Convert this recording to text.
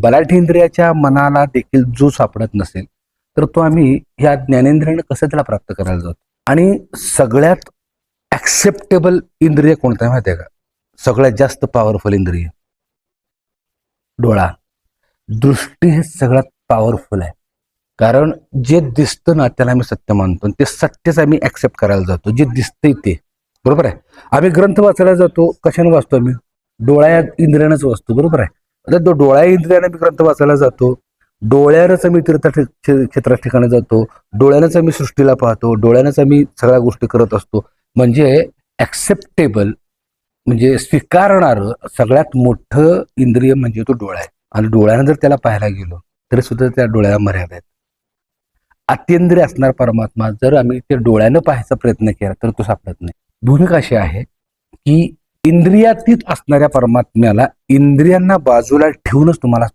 बलाढ्य इंद्रियाच्या मनाला देखील जो सापडत नसेल तर तो आम्ही ह्या ज्ञानेंद्रियानं कसं त्याला प्राप्त करायला जातो आणि सगळ्यात ऍक्सेप्टेबल इंद्रिय कोणतं आहे माहिती आहे का? सगळ्यात जास्त पॉवरफुल इंद्रिय. डोळा. दृष्टी हे सगळ्यात पॉवरफुल आहे. कारण जे दिसतं ना त्याला आम्ही सत्य मानतो. ते सत्यच आम्ही ऍक्सेप्ट करायला जातो. जे दिसतंय ते. बरोबर आहे? आम्ही ग्रंथ वाचायला जातो. कशाने वाचतो आम्ही? डोळ्या इंद्रियानंच वाचतो. बरोबर आहे? आता तो डोळ्या इंद्रियाने मी ग्रंथ वाचायला जातो. डोळ्यानंच आम्ही तीर्थ क्षेत्रा ठिकाणी जातो डोळ्यानंच आम्ही सृष्टीला पाहतो डोळ्यानंच आम्ही सगळ्या गोष्टी करत असतो म्हणजे ऍक्सेप्टेबल म्हणजे स्वीकारणारं सगळ्यात मोठं इंद्रिय म्हणजे तो डोळा आहे. आणि डोळ्यानं जर त्याला पाहायला गेलो तरी सुद्धा त्या डोळ्याला मर्यादा आहेत. अत्यंद्रिय असणार परमात्मा जर आम्ही ते डोळ्यानं पाहायचा प्रयत्न केला तर तो सापडत नाही. भूमिका अशी आहे की इंद्रियातीत असणाऱ्या परमात्म्याला इंद्रियांना बाजूला ठेवूनच तुम्हाला